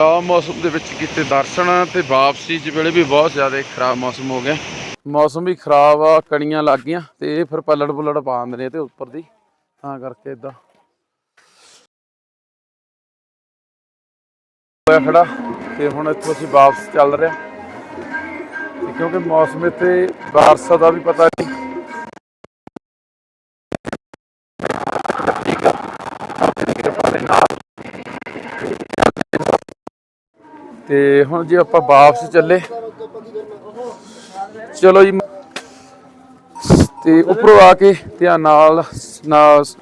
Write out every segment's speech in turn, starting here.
ਖਰਾਬ ਮੌਸਮ ਦੇ ਵਿੱਚ ਕੀਤੇ ਦਰਸ਼ਨ ਤੇ ਵਾਪਸੀ ਚ ਵੇਲੇ ਵੀ ਬਹੁਤ ਜ਼ਿਆਦਾ ਖਰਾਬ ਮੌਸਮ ਹੋ ਗਿਆ। ਮੌਸਮ ਵੀ ਖਰਾਬ ਆ, ਕਣੀਆਂ ਲੱਗ ਗਈਆਂ ਤੇ ਇਹ ਫਿਰ ਪੱਲੜ ਪੁੱਲੜ ਪਾ ਦਿੰਦੇ ਨੇ ਤੇ ਉੱਪਰ ਦੀ। ਤਾਂ ਕਰਕੇ ਇਦਾਂ ਹੋਇਆ ਖੜਾ ਤੇ ਹੁਣ ਇੱਥੋਂ ਅਸੀਂ ਵਾਪਸ ਚੱਲ ਰਹੇ ਹਾਂ। ਕਿਉਂਕਿ ਮੌਸਮ ਇੱਥੇ ਬਾਰਸ਼ਾਂ ਦਾ ਵੀ ਪਤਾ ਨਹੀਂ। ਤੇ ਹੁਣ ਜੇ ਆਪਾਂ ਵਾਪਸ ਚੱਲੇ। ਚਲੋ ਜੀ। ਤੇ ਉੱਪਰੋਂ ਆ ਕੇ ਧਿਆਨ ਨਾਲ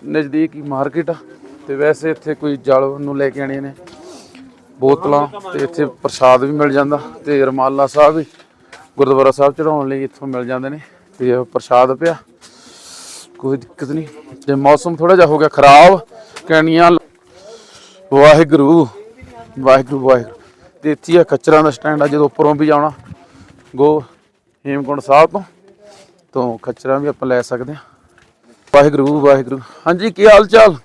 ਨਜ਼ਦੀਕ ਹੀ ਮਾਰਕੀਟ ਆ। ਤੇ ਵੈਸੇ ਇੱਥੇ ਕੋਈ ਜਲ ਨੂੰ ਲੈ ਕੇ ਆਣੇ ਨੇ ਬੋਤਲਾਂ ਤੇ ਇੱਥੇ ਪ੍ਰਸ਼ਾਦ ਵੀ ਮਿਲ ਜਾਂਦਾ ਤੇ ਰਮਾਲਾ ਸਾਹਿਬ ਵੀ ਗੁਰਦੁਆਰਾ ਸਾਹਿਬ ਚੜਾਉਣ ਲਈ ਇੱਥੋਂ ਮਿਲ ਜਾਂਦੇ ਨੇ। ਤੇ ਪ੍ਰਸ਼ਾਦ ਪਿਆ। ਕੋਈ ਦਿੱਕਤ ਨਹੀਂ। ਤੇ ਮੌਸਮ ਥੋੜਾ ਜਿਹਾ ਹੋ ਗਿਆ ਖਰਾਬ। ਕੈਣੀਆਂ ਵਾਹਿਗੁਰੂ ਵਾਹਿਗੁਰੂ ਵਾਹਿਗੁਰੂ। ਤੇ ਇੱਥੇ ਹੀ ਆ ਖੱਚਰਾਂ ਦਾ ਸਟੈਂਡ ਆ ਜਦੋਂ ਉੱਪਰੋਂ ਵੀ ਜਾਣਾ ਗੋ ਹੇਮਕੁੰਡ ਸਾਹਿਬ ਤੋਂ ਤੋਂ ਖੱਚਰਾਂ ਵੀ ਆਪਾਂ ਲੈ ਸਕਦੇ ਹਾਂ ਵਾਹਿਗੁਰੂ ਵਾਹਿਗੁਰੂ ਹਾਂਜੀ ਕੀ ਹਾਲ ਚਾਲ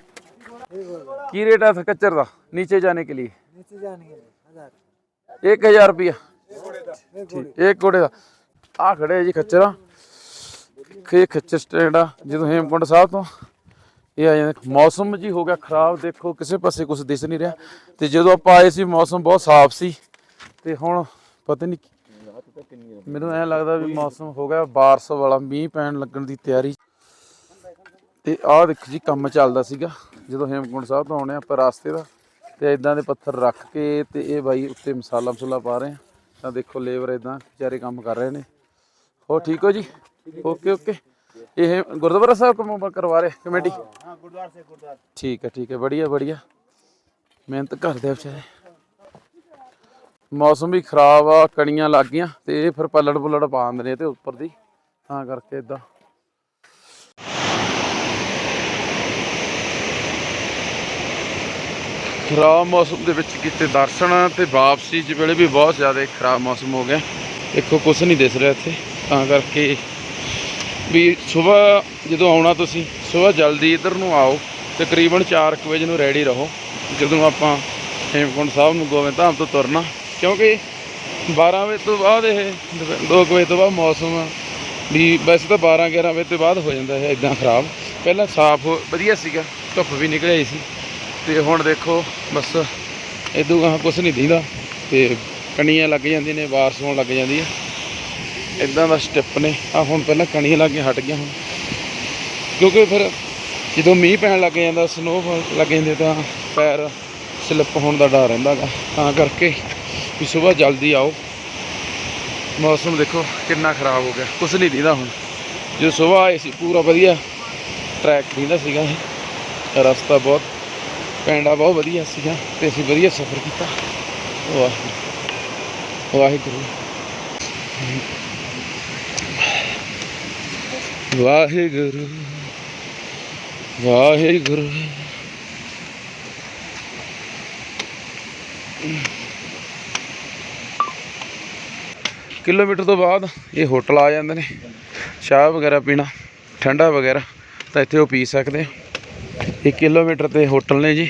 ਕੀ ਰੇਟ ਹੈ ਇਸ ਖੱਚਰ ਦਾ नीचे जाने के लिए नीचे जाने के लिए हजार एक हजार रुपया ਠੀਕ ਇੱਕ ਘੋੜੇ ਦਾ ਆ ਖੜੇ ਆ ਜੀ ਖੱਚਰਾਂ ਇਹ ਖੱਚਰ ਸਟੈਂਡ ਆ ਜਦੋਂ ਹੇਮਕੁੰਡ ਸਾਹਿਬ ਤੋਂ ਇਹ ਆ ਜਾਂਦਾ ਮੌਸਮ ਜੀ ਹੋ ਗਿਆ ਖਰਾਬ, ਦੇਖੋ ਕਿਸੇ ਪਾਸੇ ਕੁਝ ਦਿਸ ਨਹੀਂ ਰਿਹਾ। ਤੇ ਜਦੋਂ ਆਪਾਂ ਆਏ ਸੀ, ਮੌਸਮ ਬਹੁਤ ਸਾਫ਼ ਸੀ। ਤੇ ਹੁਣ ਪਤਾ ਨਹੀਂ ਮੈਨੂੰ ਐਂ ਲੱਗਦਾ ਵੀ ਮੌਸਮ ਹੋ ਗਿਆ, ਬਾਰਸ਼ ਵਾਲਾ, ਮੀਂਹ ਪੈਣ ਲੱਗਣ ਦੀ ਤਿਆਰੀ। ਤੇ ਆਹ ਦੇਖੋ ਜੀ, ਕੰਮ ਚੱਲਦਾ ਸੀਗਾ। ਜਦੋਂ ਹੇਮਕੁੰਡ ਸਾਹਿਬ ਤੋਂ ਆਉਣੇ ਆਪਾਂ ਰਾਸਤੇ ਦਾ, ਤੇ ਇਦਾਂ ਦੇ ਪੱਥਰ ਰੱਖ ਕੇ ਤੇ ਇਹ ਬਾਈ ਉੱਤੇ ਮਸਾਲਾ ਮਸੂਲਾ ਪਾ ਰਹੇ ਆ। ਤਾਂ ਦੇਖੋ ਲੇਬਰ ਇਦਾਂ ਵਿਚਾਰੇ ਕੰਮ ਕਰ ਰਹੇ ਨੇ। ਹੋ ਠੀਕ ਹੋ ਜੀ? Okay okay. ਇਹ ਗੁਰਦੁਆਰਾ ਸਾਹਿਬ ਕਮ ਕਰਵਾ ਰਹੇ ਕਮੇਟੀ? ਹਾਂ ਗੁਰਦੁਆਰਾ ਸੇ ਗੁਰਦੁਆਰਾ ਠੀਕ ਹੈ ਠੀਕ ਹੈ ਬੜੀਆ ਬੜੀਆ ਮਿਹਨਤ ਕਰਦੇ ਵਿਚਾਰੇ। ਮੌਸਮ ਵੀ ਖਰਾਬ ਆ ਕਣੀਆਂ ਲੱਗ ਗਈਆਂ ਤੇ ਇਹ ਫਿਰ ਪੱਲੜ ਪੁੱਲੜ ਪਾਉਂਦੇ ਨੇ ਤੇ ਉੱਪਰ ਦੀ। ਤਾਂ ਕਰਕੇ ਇਦਾਂ ਖਰਾਬ ਮੌਸਮ ਦੇ ਵਿੱਚ ਕੀਤੇ ਦਰਸ਼ਨ ਤੇ ਵਾਪਸੀ ਚ ਵੇਲੇ ਵੀ ਬਹੁਤ ਜ਼ਿਆਦਾ ਖਰਾਬ ਮੌਸਮ ਹੋ ਗਿਆ। ਦੇਖੋ ਕੁਝ ਨਹੀਂ ਦਿਸ ਰਿਹਾ ਇੱਥੇ। ਤਾਂ ਕਰਕੇ ਵੀ ਸਵੇਰ ਜਦੋਂ ਆਉਣਾ ਤੁਸੀਂ, ਸਵੇਰ ਜਲਦੀ ਇੱਧਰ ਨੂੰ ਆਓ, ਤਕਰੀਬਨ 4 ਕੁ ਵਜੇ ਨੂੰ ਰੈਡੀ ਰਹੋ, ਜਦੋਂ ਆਪਾਂ ਹੇਮਕੁੰਡ ਸਾਹਿਬ ਨੂੰ ਗੋਬਿੰਦ ਧਾਮ ਤੋਂ ਤੁਰਨਾ। ਕਿਉਂਕਿ 12 ਵਜੇ ਤੋਂ ਬਾਅਦ ਇਹ 2 ਵਜੇ ਤੋਂ ਬਾਅਦ ਮੌਸਮ ਵੀ ਵੈਸੇ ਤਾਂ 12 11 ਵਜੇ ਤੋਂ ਬਾਅਦ ਹੋ ਜਾਂਦਾ ਹੈ ਇਦਾਂ ਖਰਾਬ। ਪਹਿਲਾਂ ਸਾਫ਼ ਵਧੀਆ ਸੀਗਾ, ਧੁੱਪ ਵੀ ਨਿਕਲ ਆਈ ਸੀ। ਤੇ ਹੁਣ ਦੇਖੋ, ਬਸ ਇਦੋਂ ਗਾਹਾਂ ਕੁਝ ਨਹੀਂ ਦਿੰਦਾ ਤੇ ਕਣੀਆਂ ਲੱਗ ਜਾਂਦੀਆਂ ਨੇ, ਬਾਰਿਸ਼ ਹੋਣ ਲੱਗ ਜਾਂਦੀ ਹੈ। ਇਦਾਂ ਦਾ ਸਟੈਪ ਨੇ। ਆ ਹੁਣ ਪਹਿਲਾਂ ਕਣੀਆਂ ਲੱਗ ਗਈਆਂ ਹਟ ਗਈਆਂ ਹੁਣ। ਕਿਉਂਕਿ ਫਿਰ ਜਦੋਂ ਮੀਂਹ ਪੈਣ ਲੱਗ ਜਾਂਦਾ ਸਨੋਫਾਲ ਲੱਗ ਜਾਂਦੇ ਤਾਂ ਪੈਰ ਸਲਿੱਪ ਹੋਣ ਦਾ ਡਰ ਰਹਿੰਦਾ ਗਾ। ਤਾਂ ਕਰਕੇ ਵੀ ਸਵੇਰ ਜਲਦੀ ਆਓ। ਮੌਸਮ ਦੇਖੋ ਕਿੰਨਾ ਖਰਾਬ ਹੋ ਗਿਆ। ਕੁਛ ਨਹੀਂ ਦਿੰਦਾ ਹੁਣ। ਜਦੋਂ ਸਵੇਰ ਆਏ ਸੀ, ਪੂਰਾ ਵਧੀਆ। ਟਰੈਕ ਦਿੰਦਾ ਸੀਗਾ ਰਸਤਾ ਬਹੁਤ, ਪੈਂਡਾ ਬਹੁਤ ਵਧੀਆ ਸੀਗਾ ਤੇ ਅਸੀਂ ਵਧੀਆ ਸਫ਼ਰ ਕੀਤਾ। ਵਾਹਿਗੁਰੂ। ਵਾਹਿਗੁਰੂ। ਵਾਹਿਗੁਰੂ ਵਾਹਿਗੁਰੂ। ਕਿਲੋਮੀਟਰ ਤੋਂ ਬਾਅਦ ਇਹ ਹੋਟਲ ਆ ਜਾਂਦੇ ਨੇ। ਚਾਹ ਵਗੈਰਾ ਪੀਣਾ ਠੰਡਾ ਵਗੈਰਾ ਤਾਂ ਇੱਥੇ ਉਹ ਪੀ ਸਕਦੇ ਇਹ ਕਿਲੋਮੀਟਰ ਤੇ ਹੋਟਲ ਨੇ ਜੀ।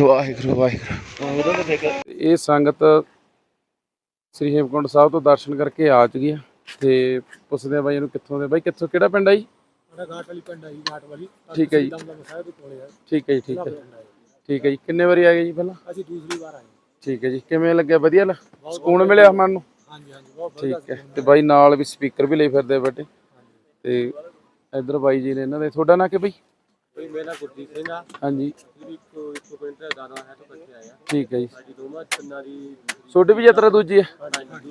ਵਾਹਿਗੁਰੂ ਵਾਹਿਗੁਰੂ। ਇਹ ਸੰਗਤ ਸ੍ਰੀ ਹੇਮਕੁੰਟ ਸਾਹਿਬ ਤੋਂ ਦਰਸ਼ਨ ਕਰਕੇ ਆ ਚੁੱਕੀ ਆ। ਤੇ ਪੁੱਛਦੇ ਆ ਬਾਈ ਇਹਨੂੰ ਕਿੱਥੋਂ ਦੇ। ਬਾਈ ਕਿੱਥੋਂ ਕਿਹੜਾ ਪਿੰਡ ਆ ਜੀ? ਸਾਡਾ ਘਾਟ ਵਾਲੀ ਪਿੰਡ ਆ ਜੀ ਘਾਟ ਵਾਲੀ। ਠੀਕ ਹੈ ਜੀ। ਠੀਕ ਹੈ ਜੀ ਠੀਕ ਹੈ ਠੀਕ ਹੈ ਜੀ। ਕਿੰਨੇ ਵਾਰੀ ਆ ਜੀ ਪਹਿਲਾਂ? ਅਸੀਂ ਦੂਸਰੀ ਵਾਰ ਆਏ। ਠੀਕ ਹੈ ਜੀ। ਕਿਵੇਂ ਲੱਗਿਆ? ਵਧੀਆ ਲੱਗ- ਸਕੂਨ ਮਿਲਿਆ ਮਨ ਨੂੰ? ਹਾਂਜੀ ਹਾਂਜੀ ਬਹੁਤ ਵਧੀਆ ਠੀਕ ਹੈ ਤੇ ਬਾਈ ਨਾਲ ਵੀ ਸਪੀਕਰ ਵੀ ਲਈ ਫਿਰਦੇ ਆ ਤੇ ਇਧਰ ਬਾਈ ਜੀ ਨੇ ਇਹਨਾਂ ਦੇ। ਤੁਹਾਡਾ ਨਾਂ ਕੀ ਬਾਈ? ਕੋਈ ਮੇਰਾ ਗੁਰਦੀਪ ਸਿੰਘ ਆ। ਹਾਂਜੀ। ਜੀ ਵੀ ਇੱਕੋ ਦਾ ਦਾਦਾ ਹੈ ਤੋਂ ਬੱਚੇ ਆਇਆ ਠੀਕ ਹੈ ਜੀ। ਸਾਡੀ ਦੋਵਾਂ ਤਿੰਨਾਂ ਛੋਟੀ ਵੀ ਯਾਤਰਾ ਦੂਜੀ ਹੈ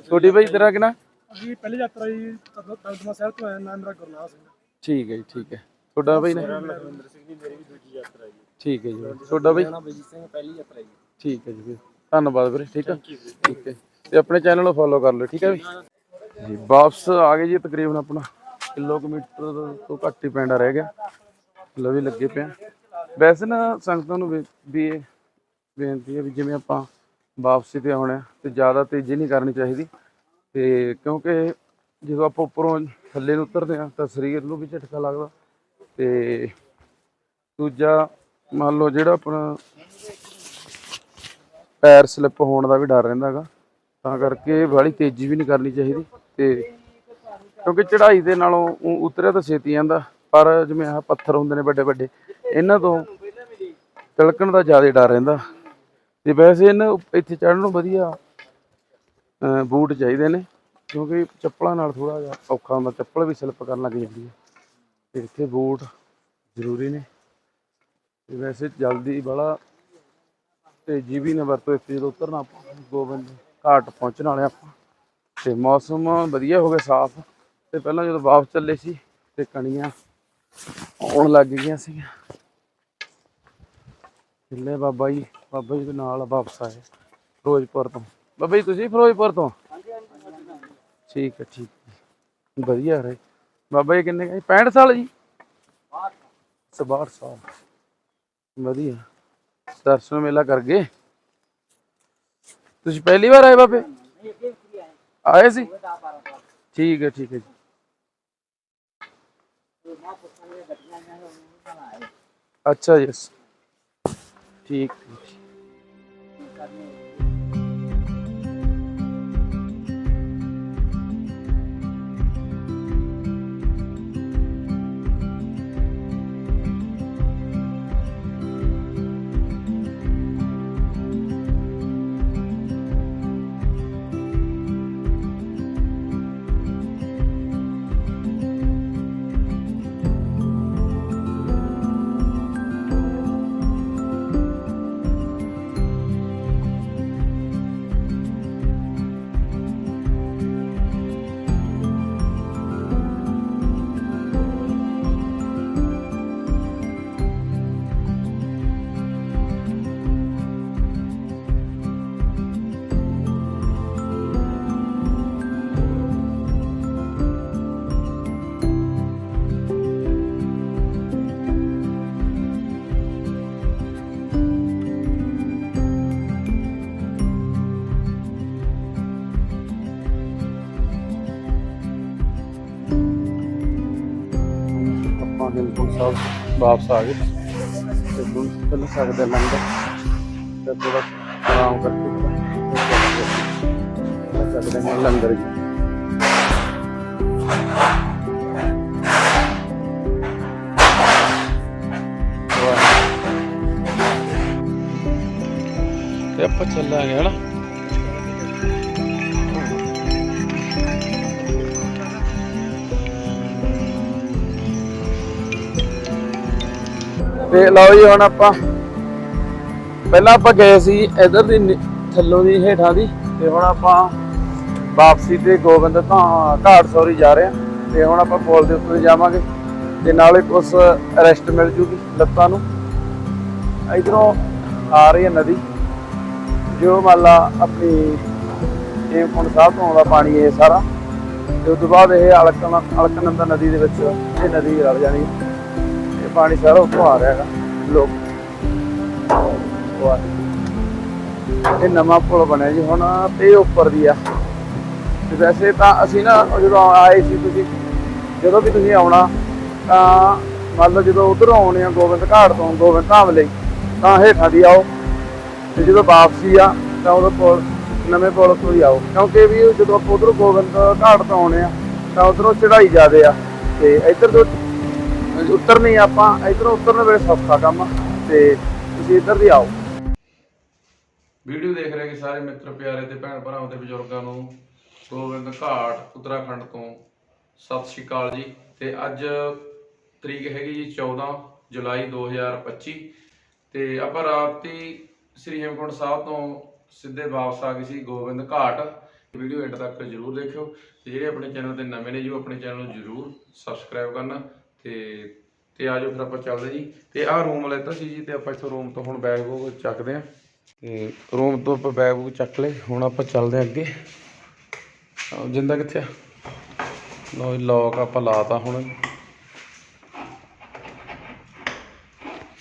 ਛੋਟੀ ਬਾਈ ਤੇਰਾ ਕਿਨਾ? ਅਸੀਂ ਪਹਿਲੀ ਯਾਤਰਾ ਜੀ ਦਮਦਮਾ ਸਾਹਿਬ ਤੋਂ ਆਇਆ ਨਾਮ ਮੇਰਾ ਗੁਰਨਾਮ ਸਿੰਘ। ਠੀਕ ਹੈ ਜੀ ਠੀਕ ਹੈ। ਤੁਹਾਡਾ ਬਾਈ ਨੇ ਲਖਵਿੰਦਰ ਸਿੰਘ ਜੀ ਮੇਰੀ ਵੀ ਦੂਜੀ ਯਾਤਰਾ ਜੀ। ਠੀਕ ਹੈ ਜੀ ਤੁਹਾਡਾ ਬਾਈ? ਨਾਮ ਬਲਜੀਤ ਸਿੰਘ ਪਹਿਲੀ ਯਾਤਰਾ ਜੀ। ਠੀਕ ਹੈ ਜੀ ਵੀਰ। ਧੰਨਵਾਦ ਵੀਰੇ ਠੀਕ ਹੈ? ਠੀਕ ਹੈ। ਤੇ ਆਪਣੇ ਚੈਨਲ ਨੂੰ ਫੋਲੋ ਕਰ ਲਿਓ ਠੀਕ ਹੈ ਵੀ? ਜੀ ਵਾਪਸ ਆ ਗਏ ਜੀ ਤਕਰੀਬਨ ਆਪਣਾ ਕਿਲੋਮੀਟਰ ਤੋਂ ਘੱਟ ਹੀ ਪੈਂਡਾ ਰਹਿ ਗਿਆ। ਲਵੀ ਲੱਗੇ ਪਿਆ। ਵੈਸੇ ਨਾ ਸੰਗਤਾਂ ਨੂੰ ਵੀ- ਵੀ ਇਹ ਬੇਨਤੀ ਹੈ ਵੀ ਜਿਵੇਂ ਆਪਾਂ ਵਾਪਸੀ ਤੇ ਆਉਣਾ ਤੇ ਜ਼ਿਆਦਾ ਤੇਜ਼ੀ ਨਹੀਂ ਕਰਨੀ ਚਾਹੀਦੀ। ਤੇ ਕਿਉਂਕਿ ਜਦੋਂ ਆਪਾਂ ਉੱਪਰੋਂ ਥੱਲੇ ਨੂੰ ਉਤਰਦੇ ਆ ਤਾਂ ਸਰੀਰ ਨੂੰ ਵੀ ਝਟਕਾ ਲੱਗਦਾ ਤੇ ਦੂਜਾ ਮੰਨ ਲਓ ਜਿਹੜਾ ਆਪਣਾ ਪੈਰ ਸਲਿੱਪ ਹੋਣ ਦਾ ਵੀ ਡਰ ਰਹਿੰਦਾ ਹੈਗਾ, ਤਾਂ ਕਰਕੇ ਬਾਹਲੀ ਤੇਜ਼ੀ ਵੀ ਨਹੀਂ ਕਰਨੀ ਚਾਹੀਦੀ ਤੇ ਕਿਉਂਕਿ ਚੜ੍ਹਾਈ ਦੇ ਨਾਲੋਂ ਉਤਰਿਆ ਤਾਂ ਛੇਤੀ ਜਾਂਦਾ, ਪਰ ਜਿਵੇਂ ਆਹ ਪੱਥਰ ਹੁੰਦੇ ਨੇ ਵੱਡੇ ਵੱਡੇ ਇਹਨਾਂ ਤੋਂ ਤਿਲਕਣ ਦਾ ਜ਼ਿਆਦਾ ਡਰ ਰਹਿੰਦਾ। ਤੇ ਵੈਸੇ ਇਹਨਾਂ ਇੱਥੇ ਚੜ੍ਹਨ ਨੂੰ ਵਧੀਆ ਬੂਟ ਚਾਹੀਦੇ ਨੇ, ਕਿਉਂਕਿ ਚੱਪਲਾਂ ਨਾਲ ਥੋੜਾ ਜਿਹਾ ਔਖਾ ਹੁੰਦਾ, ਚੱਪਲ ਵੀ ਸਲਿੱਪ ਕਰਨ ਲੱਗ ਜਾਂਦੀ ਹੈ। ਤੇ ਇੱਥੇ ਬੂਟ ਜ਼ਰੂਰੀ ਨੇ। ਤੇ ਵੈਸੇ ਜਲਦੀ ਬੜਾ ਤੇਜ਼ੀ ਵੀ ਨਾ ਵਰਤੋ ਇੱਥੇ ਜਦੋਂ ਉਤਰਨਾ ਆਪਾਂ, ਗੋਬਿੰਦ ਘਾਟ ਪਹੁੰਚਣ ਵਾਲੇ ਆਪਾਂ। ਤੇ ਮੌਸਮ ਵਧੀਆ ਹੋ ਗਿਆ ਸਾਫ਼। ਤੇ ਪਹਿਲਾਂ ਜਦੋਂ ਵਾਪਸ ਚੱਲੇ ਸੀ, ਤੇ ਕਣੀਆਂ ਆਉਣ ਲੱਗ ਗਈਆਂ ਸੀਗੀਆਂ। ਚੱਲੇ ਬਾਬਾ ਜੀ ਬਾਬਾ ਜੀ ਦੇ ਨਾਲ ਵਾਪਸ ਆਏ, ਫਿਰੋਜ਼ਪੁਰ ਤੋਂ। ਬਾਬਾ ਜੀ, ਤੁਸੀਂ ਫਿਰੋਜ਼ਪੁਰ ਤੋਂ? ਠੀਕ ਹੈ ਠੀਕ ਹੈ। ਵਧੀਆ ਰਹੇ। ਬਾਬਾ ਜੀ ਕਿੰਨੇ ਕੁ ਜੀ 65 ਸਾਲ ਜੀ? 62 ਸਾਲ। ਵਧੀਆ। ਦਰਸ਼ਨ ਮੇਲਾ ਕਰ ਗਏ। ਤੁਸੀਂ ਪਹਿਲੀ ਵਾਰ ਆਏ ਬਾਬੇ? ਆਏ ਸੀ? ਠੀਕ ਹੈ ਠੀਕ ਹੈ ਜੀ। ਅੱਛਾ ਜੀ ਠੀਕ ਹੈ ਜੀ। ਸਾਹਿਬ ਵਾਪਸ ਆ ਗਏ। ਤੇ ਹੁਣ ਚੱਲ ਸਕਦੇ ਲੰਗਰ ਤੇ ਥੋੜਾ ਆਰਾਮ ਕਰਕੇ ਚੱਲ ਸਕਦੇ ਹਾਂ ਲੰਗਰ ਜੀ ਤੇ ਆਪਾਂ ਚੱਲਾਂਗੇ, ਹਨਾ? ਤੇ ਲਓ ਜੀ ਹੁਣ ਆਪਾਂ, ਪਹਿਲਾਂ ਆਪਾਂ ਗਏ ਸੀ ਇਧਰ ਦੀ ਥੱਲੋਂ ਦੀ ਹੇਠਾਂ ਦੀ, ਤੇ ਹੁਣ ਆਪਾਂ ਵਾਪਸੀ ਤੇ ਗੋਬਿੰਦ ਧਾ ਘਾਟ ਸੌਰੀ ਜਾ ਰਹੇ ਹਾਂ ਤੇ ਹੁਣ ਆਪਾਂ ਪੁਲ ਦੇ ਉੱਤੇ ਜਾਵਾਂਗੇ, ਤੇ ਨਾਲੇ ਕੁਝ ਰੈਸਟ ਮਿਲ ਜੂਗੀ ਲੱਤਾਂ ਨੂੰ। ਇਧਰੋਂ ਆ ਰਹੀ ਹੈ ਨਦੀ, ਜੋ ਮੰਨ ਲਾ ਆਪਣੀ ਹੇਮਕੁੰਟ ਸਾਹਿਬ ਤੋਂ ਆਉਂਦਾ ਪਾਣੀ ਇਹ ਸਾਰਾ, ਤੇ ਉਸ ਤੋਂ ਬਾਅਦ ਇਹ ਅਲਕਨ ਅਲਕਨੰਦਾ ਨਦੀ ਦੇ ਵਿੱਚ ਇਹ ਨਦੀ ਰਲ ਜਾਣੀ ਪਾਣੀ ਸਾਰਾ ਉੱਥੋਂ ਆ ਰਿਹਾ ਹੈਗਾ, ਲੋਕ। ਇਹ ਨਵਾਂ ਪੁਲ ਬਣਿਆ ਜੀ, ਹੁਣ ਤੇ ਉੱਪਰ ਦੀ ਆ। ਤੇ ਵੈਸੇ ਤਾਂ ਅਸੀਂ ਨਾ ਜਦੋਂ ਆਏ ਸੀ ਤੁਸੀਂ, ਜਦੋਂ ਵੀ ਤੁਸੀਂ ਆਉਣਾ, ਤਾਂ ਮੰਨ ਲਓ ਜਦੋਂ ਉਧਰੋਂ ਆਉਣੇ ਆ ਗੋਬਿੰਦ ਘਾਟ ਤੋਂ, ਗੋਬਿੰਦ ਧਾਮ ਲਈ, ਤਾਂ ਹੇਠਾਂ ਦੀ ਆਓ। ਤੇ ਜਦੋਂ ਵਾਪਸੀ ਆ, ਤਾਂ ਉਦੋਂ ਪੁਲ, ਨਵੇਂ ਪੁਲ ਤੋਂ ਹੀ ਆਓ। ਕਿਉਂਕਿ ਵੀ ਜਦੋਂ ਆਪਾਂ ਉਧਰੋਂ ਗੋਬਿੰਦ ਘਾਟ ਤੋਂ ਆਉਣੇ ਆ, ਤਾਂ ਉਧਰੋਂ ਚੜਾਈ ਜ਼ਿਆਦੇ ਆ। ਤੇ ਇੱਧਰ ਤੋਂ ਉਤਰਨੀ ਆਪਾਂ ਇਧਰੋਂ ਉਤਰਨ ਵੇਲੇ ਸੌਖਾ ਕੰਮ ਤੇ ਤੁਸੀਂ ਇੱਧਰ ਦੀ ਆਓ। ਵੀਡੀਓ ਦੇਖ ਰਹੇ ਕਿ ਸਾਰੇ ਮਿੱਤਰ, ਪਿਆਰੇ ਤੇ ਭੈਣ ਭਰਾਵਾਂ ਤੇ ਬਜ਼ੁਰਗਾਂ ਨੂੰ। ਗੋਬਿੰਦ ਘਾਟ, ਉੱਤਰਾਖੰਡ ਤੋਂ। ਸਤਿ ਸ਼੍ਰੀ ਅਕਾਲ ਜੀ। ਤੇ ਅੱਜ ਤਰੀਕ ਹੈਗੀ ਜੀ 14 ਜੁਲਾਈ 2025 ਤੇ ਆਪਾਂ ਰਾਤੀ ਸ੍ਰੀ ਹੇਮਕੁੰਟ ਸਾਹਿਬ ਤੋਂ ਸਿੱਧੇ ਵਾਪਸ ਆ ਗਏ ਸੀ ਗੋਬਿੰਦ ਘਾਟ। ਵੀਡੀਓ ਐਂਡ ਤੱਕ ਜਰੂਰ ਦੇਖਿਓ। ਤੇ ਜਿਹੜੇ ਆਪਣੇ ਚੈਨਲ ਤੇ ਨਵੇਂ ਨੇ ਜੀ, ਉਹ ਆਪਣੇ ਚੈਨਲ ਨੂੰ ਜਰੂਰ ਸਬਸਕ੍ਰਾਈਬ ਕਰਨਾ। ਤੇ ਤੇ ਆਜੋ ਫਿਰ ਆਪਾਂ ਚੱਲਦੇ ਜੀ। ਤੇ ਆਹ ਰੂਮ ਲੈਤਾ ਸੀ ਜੀ ਤੇ ਆਪਾਂ ਇੱਥੋਂ ਰੂਮ ਤੋਂ ਹੁਣ ਬੈਗ ਬੂਗ ਚੱਕਦੇ ਆ ਤੇ ਰੂਮ ਤੋਂ ਆਪਾਂ ਬੈਗ ਬੂਗ ਚੱਕ ਲਏ ਹੁਣ ਆਪਾਂ ਚੱਲਦੇ ਆ ਅੱਗੇ। ਜਿੰਦਾ ਕਿੱਥੇ ਆ? ਲੋ ਲੋਕ ਆਪਾਂ ਲਾਤਾ ਹੁਣ।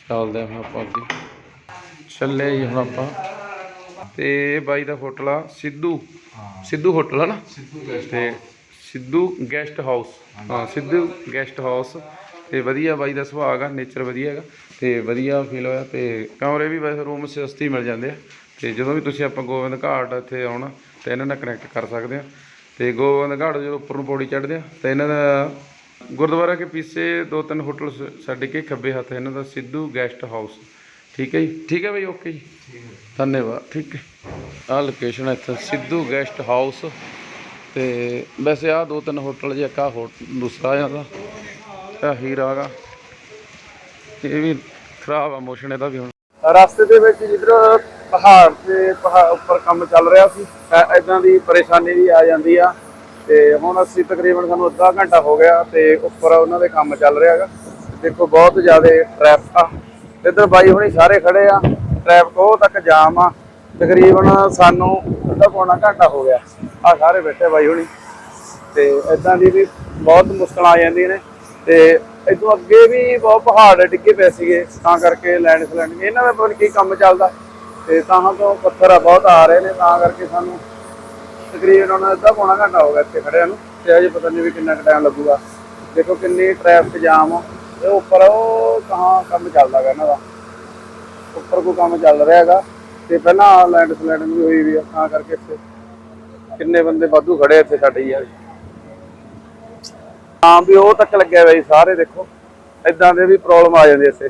ਚੱਲਦੇ ਆ ਹੁਣ ਆਪਾਂ ਅੱਗੇ। ਚੱਲੇ ਜੀ ਹੁਣ ਆਪਾਂ। ਤੇ ਬਾਈ ਦਾ ਹੋਟਲ ਆ ਸਿੱਧੂ। ਸਿੱਧੂ ਹੋਟਲ ਆ ਨਾ? ਤੇ ਸਿੱਧੂ ਗੈਸਟ ਹਾਊਸ। ਹਾਂ, ਸਿੱਧੂ ਗੈਸਟ ਹਾਊਸ। ਤੇ ਵਧੀਆ ਬਾਈ ਦਾ ਸੁਭਾਅ ਆ ਨੇਚਰ ਵਧੀਆ ਹੈਗਾ। ਤੇ ਵਧੀਆ ਫੀਲ ਹੋਇਆ ਤੇ ਕਮਰੇ ਵੀ ਵੈਸੇ ਰੂਮ ਸਸਤੀ ਮਿਲ ਜਾਂਦੇ ਆ। ਤੇ ਜਦੋਂ ਵੀ ਤੁਸੀਂ ਆਪਾਂ ਗੋਬਿੰਦ ਘਾਟ ਇੱਥੇ ਆਉਣਾ, ਤੇ ਇਹਨਾਂ ਨਾਲ ਕਨੈਕਟ ਕਰ ਸਕਦੇ ਆ। ਤੇ ਗੋਬਿੰਦ ਘਾਟ ਜਦੋਂ ਉੱਪਰ ਨੂੰ ਪੌੜੀ ਚੜ੍ਹਦੇ ਆ, ਤਾਂ ਇਹਨਾਂ ਦਾ ਗੁਰਦੁਆਰਾ ਕੇ ਪਿੱਛੇ ਦੋ ਤਿੰਨ ਹੋਟਲ ਸ- ਛੱਡ ਕੇ ਖੱਬੇ ਹੱਥ ਇਹਨਾਂ ਦਾ ਸਿੱਧੂ ਗੈਸਟ ਹਾਊਸ। ਠੀਕ ਹੈ ਜੀ? ਠੀਕ ਹੈ ਬਈ ਓਕੇ ਜੀ। ਧੰਨਵਾਦ। ਠੀਕ ਹੈ। ਆਹ ਲੋਕੇਸ਼ਨ ਇੱਥੇ, ਸਿੱਧੂ ਗੈਸਟ ਹਾਊਸ। ਤੇ ਵੈਸੇ ਆਹ ਦੋ ਤਿੰਨ ਹੋਟਲ ਜੇ ਕਾ ਹੋਟਲ ਦੂਸਰਾ ਇਹਦਾ ਇਹ ਹੀਰਾ ਗਾ ਇਹ ਵੀ ਖਰਾਬ ਆ ਮੋਸ਼ਨ ਇਹਦਾ ਵੀ ਹੁਣ। ਰਸਤੇ ਦੇ ਵਿੱਚ ਜਿੱਧਰ ਪਹਾੜ ਤੇ ਪਹਾੜ ਉੱਪਰ ਕੰਮ ਚੱਲ ਰਿਹਾ ਸੀ ਐਦਾਂ ਦੀ ਪਰੇਸ਼ਾਨੀ ਵੀ ਆ ਜਾਂਦੀ ਆ। ਤੇ ਹੁਣ ਅਸੀਂ ਤਕਰੀਬਨ ਸਾਨੂੰ ਅੱਧਾ ਘੰਟਾ ਹੋ ਗਿਆ ਤੇ ਉੱਪਰ ਉਹਨਾਂ ਦੇ ਕੰਮ ਚੱਲ ਰਿਹਾ ਹੈਗਾ। ਦੇਖੋ ਬਹੁਤ ਜ਼ਿਆਦਾ ਟ੍ਰੈਫਿਕ ਆ। ਇੱਧਰ ਬਾਈ ਹੁਣੀ ਸਾਰੇ ਖੜੇ ਆ ਟ੍ਰੈਫਿਕ ਉਹ ਤੱਕ ਜਾਮ ਆ। ਤਕਰੀਬਨ ਸਾਨੂੰ ਅੱਧਾ ਪੌਣਾ ਘੰਟਾ ਹੋ ਗਿਆ। ਆ ਸਾਰੇ ਬੈਠੇ ਬਾਈ ਹੁਣੀ। ਤੇ ਇਦਾਂ ਦੀ ਵੀ ਬਹੁਤ ਮੁਸ਼ਕਲਾਂ ਆ ਜਾਂਦੀਆਂ ਨੇ। ਤੇ ਇਦੋਂ ਅੱਗੇ ਵੀ ਬਹੁਤ ਪਹਾੜ ਡਿੱਗੇ ਪਏ ਸੀਗੇ, ਤਾਂ ਕਰਕੇ ਲੈਂਡ ਸਲੈਂਡ ਇਹਨਾਂ ਦਾ ਪਤਾ ਨਹੀਂ ਕੀ ਕੰਮ ਚੱਲਦਾ। ਤੇ ਤਾਂ ਤੋਂ ਪੱਥਰ ਆ, ਬਹੁਤ ਆ ਰਹੇ ਨੇ, ਤਾਂ ਕਰਕੇ ਸਾਨੂੰ ਤਕਰੀਬਨ ਉਹਨਾਂ ਅੱਧਾ ਪੌਣਾ ਘੰਟਾ ਹੋ ਗਿਆ ਇੱਥੇ ਖੜਿਆਂ ਨੂੰ। ਤੇ ਅਜੇ ਪਤਾ ਨਹੀਂ ਵੀ ਕਿੰਨਾ ਕੁ ਟਾਈਮ ਲੱਗੂਗਾ। ਦੇਖੋ ਕਿੰਨੀ ਟ੍ਰੈਫਿਕ ਜਾਮ ਆ। ਉੱਪਰ ਉਹ ਕਹਾਂ ਕੰਮ ਚੱਲਦਾ ਗਾ ਇਹਨਾਂ ਦਾ। ਉੱਪਰ ਕੋਈ ਕੰਮ ਚੱਲ ਰਿਹਾ ਹੈਗਾ। ਤੇ ਪਹਿਲਾਂ ਲੈਂਡ ਸਲੈਂਡਿੰਗ ਵੀ ਹੋਈ ਵੀ ਆ, ਤਾਂ ਕਰਕੇ ਇੱਥੇ ਕਿੰਨੇ ਬੰਦੇ ਵਾਧੂ ਖੜੇ ਇੱਥੇ ਸਾਡੇ ਯਾਰ? ਹਾਂ ਵੀ ਉਹ ਤੱਕ ਲੱਗਿਆ ਹੋਇਆ ਜੀ ਸਾਰੇ ਦੇਖੋ। ਇਦਾਂ ਦੇ ਵੀ ਪ੍ਰੋਬਲਮ ਆ ਜਾਂਦੀ ਇੱਥੇ।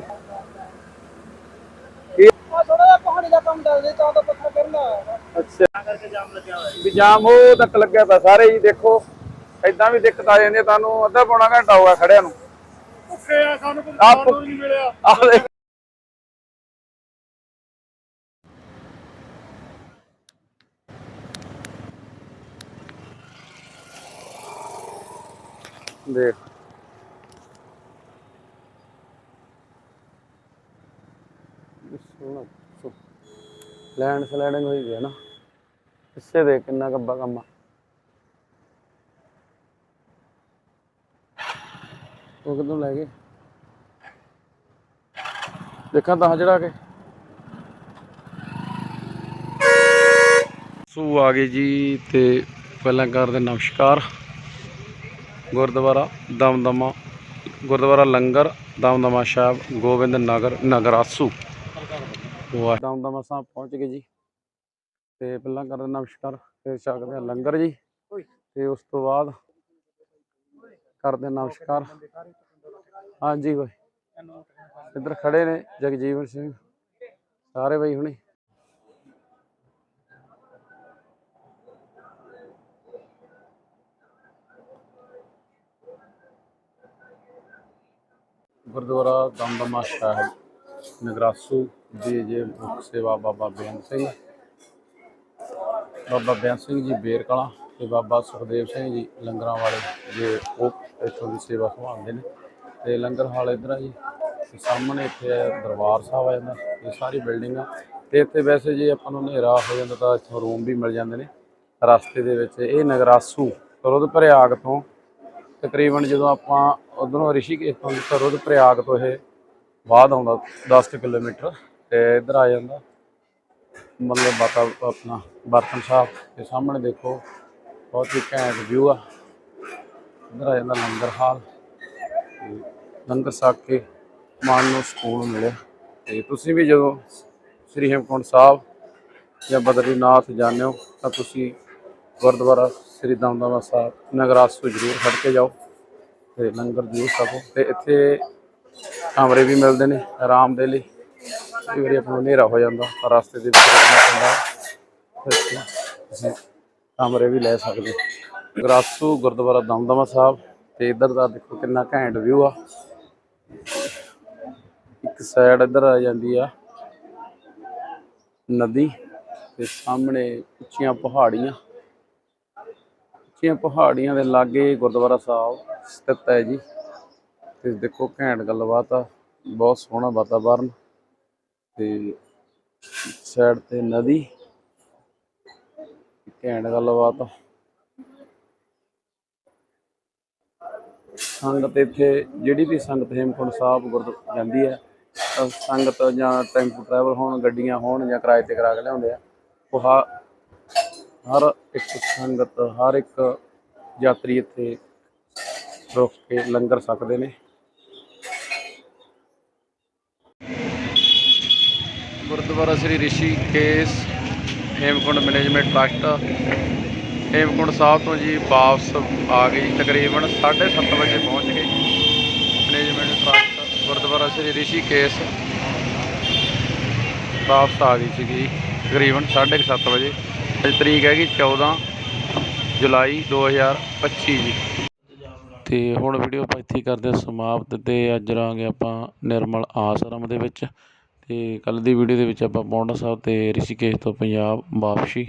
ਥੋੜਾ ਜਿਹਾ ਪਹਾੜੀ ਦਾ ਕੰਮ ਚੱਲ ਰਿਹਾ ਤਾਂ ਤਾਂ ਪੱਥਰ ਕਰਨਾ ਅੱਛਾ। ਕਰਕੇ ਜਾਮ ਲੱਗਿਆ ਹੋਇਆ ਵੀ ਜਾਮ ਉਹ ਤੱਕ ਲੱਗਿਆ ਪਿਆ ਸਾਰੇ ਜੀ ਦੇਖੋ। ਇਦਾਂ ਵੀ ਦਿੱਕਤ ਆ ਜਾਂਦੀ ਹੈ ਤੁਹਾਨੂੰ ਅੱਧਾ ਪੌਣਾ ਘੰਟਾ ਹੋ ਗਿਆ ਖੜਿਆਂ ਨੂੰ। ਭੁੱਖੇ ਆ ਸਾਨੂੰ ਕੋਈ ਆਪ- ਖਾਣ ਨੂੰ ਨਹੀਂ ਮਿਲਿਆ। ਦੇਖ ਲੈਂਡ ਸਲਾਈਡਿੰਗ ਹੋਈ ਗਈ ਨਾ। ਪਿੱਛੇ ਦੇ ਕਿੰਨਾ ਕੱਬਾ ਕੰਮ ਉਹ ਕਿਦੋਂ ਲੈ ਗਏ? ਦੇਖਾਂ ਤਾਂ ਚੜਾ ਕੇ। ਸੂ ਆ ਗਏ ਜੀ ਤੇ ਪਹਿਲਾਂ ਕਰਦੇ ਨਮਸਕਾਰ। ਗੁਰਦੁਆਰਾ ਦਮਦਮਾ, ਗੁਰਦੁਆਰਾ ਲੰਗਰ, ਦਮਦਮਾ ਸਾਹਿਬ, ਗੋਬਿੰਦ ਨਗਰ ਨਗਰਾਸੂ ਵਾਹ ਦਮਦਮਾ ਸਾਹਿਬ ਪਹੁੰਚ ਗਏ ਜੀ। ਤੇ ਪਹਿਲਾਂ ਕਰਦੇ ਨਮਸਕਾਰ ਫਿਰ ਛਕਦੇ ਹਾਂ ਲੰਗਰ ਜੀ। ਤੇ ਉਸ ਤੋਂ ਬਾਅਦ ਕਰਦੇ ਨਮਸਕਾਰ ਹਾਂਜੀ ਬਾਈ। ਇੱਧਰ ਖੜੇ ਨੇ ਜਗਜੀਵਨ ਸਿੰਘ। ਸਾਰੇ ਬਾਈ ਹੁਣੀ। ਗੁਰਦੁਆਰਾ ਦਮਦਮਾ ਸਾਹਿਬ, ਨਗਰਾਸੂ ਦੀ ਜੇ ਮੁੱਖ ਸੇਵਾ ਬਾਬਾ ਬੇਅੰਤ ਸਿੰਘ। ਬਾਬਾ ਬੇਅੰਤ ਸਿੰਘ ਜੀ ਬੇਰ ਕਲਾਂ ਤੇ ਬਾਬਾ ਸੁਖਦੇਵ ਸਿੰਘ ਜੀ ਲੰਗਰਾਂ ਵਾਲੇ ਜੇ ਉਹ ਇੱਥੋਂ ਦੀ ਸੇਵਾ ਸੰਭਾਲਦੇ ਨੇ। ਤੇ ਲੰਗਰ ਹਾਲ ਇੱਧਰ ਆ ਜੀ, ਤੇ ਸਾਹਮਣੇ ਇੱਥੇ ਹੈ ਦਰਬਾਰ ਸਾਹਿਬ ਆ ਜਾਂਦਾ, ਇਹ ਸਾਰੀ ਬਿਲਡਿੰਗ ਆ। ਤੇ ਇੱਥੇ ਵੈਸੇ ਜੇ ਆਪਾਂ ਨੂੰ ਹਨੇਰਾ ਹੋ ਜਾਂਦਾ ਤਾਂ ਇੱਥੋਂ ਰੂਮ ਵੀ ਮਿਲ ਜਾਂਦੇ ਨੇ। ਰਸਤੇ ਦੇ ਵਿੱਚ ਇਹ ਨਗਰਾਸੂ ਸਰੋਦ ਪ੍ਰਯਾਗ ਤੋਂ ਤਕਰੀਬਨ ਜਦੋਂ ਆਪਾਂ ਉਧਰੋਂ ਰਿਸ਼ੀਕੇਸ਼ ਤੋਂ ਸਰੋਦ ਪ੍ਰਯਾਗ ਤੋਂ ਇਹ ਬਾਅਦ ਆਉਂਦਾ 10 ਕਿਲੋਮੀਟਰ, ਤੇ ਇੱਧਰ ਆ ਜਾਂਦਾ। ਮਤਲਬ ਬਾਤਾ ਆਪਣਾ ਬਰਤਨ ਸਾਹਿਬ ਦੇ ਸਾਹਮਣੇ ਦੇਖੋ, ਬਹੁਤ ਹੀ ਘੈਂਟ ਵਿਊ ਆ। ਇੱਧਰ ਆ ਜਾਂਦਾ ਲੰਗਰ ਹਾਲ। ਤੇ ਲੰਗਰ ਛਕ ਕੇ ਮਨ ਨੂੰ ਸਕੂਨ ਮਿਲਿਆ। ਤੇ ਤੁਸੀਂ ਵੀ ਜਦੋਂ ਸ੍ਰੀ ਹੇਮਕੁੰਟ ਸਾਹਿਬ ਜਾਂ ਬਦਰੀਨਾਥ ਜਾਂਦੇ ਹੋ, ਤਾਂ ਤੁਸੀਂ ਗੁਰਦੁਆਰਾ ਸ੍ਰੀ ਦਮਦਮਾ ਸਾਹਿਬ ਨਗਰਾਸੂ ਜ਼ਰੂਰ ਖੜ ਕੇ ਜਾਓ ਤੇ ਲੰਗਰ ਜ਼ਰੂਰ ਛਕੋ ਤੇ ਇੱਥੇ ਕਮਰੇ ਵੀ ਮਿਲਦੇ ਨੇ ਆਰਾਮ ਦੇ ਲਈ ਕਈ ਵਾਰੀ ਆਪਣਾ ਹਨੇਰਾ ਹੋ ਜਾਂਦਾ ਤਾਂ ਰਸਤੇ ਦੇ ਵਿੱਚ ਰੁਕਣਾ ਪੈਂਦਾ ਹੈ। ਤੇ ਤੁਸੀਂ ਕਮਰੇ ਵੀ ਲੈ ਸਕਦੇ ਹੋ। ਗਰਾਸੂ ਗੁਰਦੁਆਰਾ ਦਮਦਮਾ ਸਾਹਿਬ ਤੇ ਇੱਧਰ ਦਾ ਦੇਖੋ ਕਿੰਨਾ ਘੈਂਟ ਵਿਊ ਆ ਇੱਕ ਸਾਈਡ ਇੱਧਰ ਆ ਜਾਂਦੀ ਆ ਨਦੀ ਤੇ ਸਾਹਮਣੇ ਉੱਚੀਆਂ ਪਹਾੜੀਆਂ ਉੱਚੀਆਂ ਪਹਾੜੀਆਂ ਦੇ ਲਾਗੇ ਗੁਰਦੁਆਰਾ ਸਾਹਿਬ ਸਥਿਤ ਹੈ ਜੀ। ਤੇ ਦੇਖੋ ਘੈਂਟ ਗੱਲਬਾਤ ਆ, ਬਹੁਤ ਸੋਹਣਾ ਵਾਤਾਵਰਨ। ਤੇ ਸਾਈਡ ਤੇ ਨਦੀ, ਘੈਂਟ ਗੱਲਬਾਤ ਆ। ਸੰਗਤ ਇੱਥੇ, ਜਿਹੜੀ ਵੀ ਸੰਗਤ ਹੇਮਕੁੰਟ ਸਾਹਿਬ ਗੁਰਦੁਆਰਾ ਜਾਂਦੀ ਹੈ ਸੰਗਤ ਜਾਂ ਟੈਂਪੂ ਟਰੈਵਲ ਹੋਣ, ਗੱਡੀਆਂ ਹੋਣ ਜਾਂ ਕਿਰਾਏ ਤੇ ਕਰਾ ਕੇ ਲਿਆਉਂਦੇ ਆ। ਉਹ ਹਰ ਇੱਕ ਸੰਗਤ, ਹਰ ਇੱਕ ਯਾਤਰੀ ਇੱਥੇ ਰੁਕ ਕੇ ਲੰਗਰ ਸਕਦੇ ਨੇ। Gurdwara Shri Rishikesh, Hemkund management trust. Hemkund Sahib ਤੋਂ ਜੀ ਵਾਪਸ ਆ ਗਏ ਜੀ, ਤਕਰੀਬਨ 7:30 ਵਜੇ ਪਹੁੰਚ ਗਏ। ਮੈਨੇਜਮੈਂਟ ਟਰਸਟ, ਗੁਰਦੁਆਰਾ ਸ੍ਰੀ ਰਿਸ਼ੀ ਕੇਸ ਵਾਪਸ ਆ ਗਈ ਸੀਗੀ ਜੀ, ਤਕਰੀਬਨ 7:30 ਵਜੇ। ਅੱਜ ਤਰੀਕ ਹੈਗੀ 14 ਜੁਲਾਈ 2025 ਜੀ। ਤੇ ਹੁਣ ਵੀਡੀਓ ਆਪਾਂ ਇੱਥੇ ਕਰਦੇ ਹਾਂ ਸਮਾਪਤ ਤੇ ਅੱਜ ਰਾਂਗੇ ਆਪਾਂ ਨਿਰਮਲ ਆਸ਼ਰਮ ਦੇ ਵਿੱਚ ਤੇ ਕੱਲ ਦੀ ਵੀਡੀਓ ਦੇ ਵਿੱਚ ਆਪਾਂ ਪੌਂਡਾ ਸਾਹਿਬ ਤੇ ਰਿਸ਼ੀਕੇਸ਼ ਤੋਂ ਪੰਜਾਬ ਵਾਪਸੀ।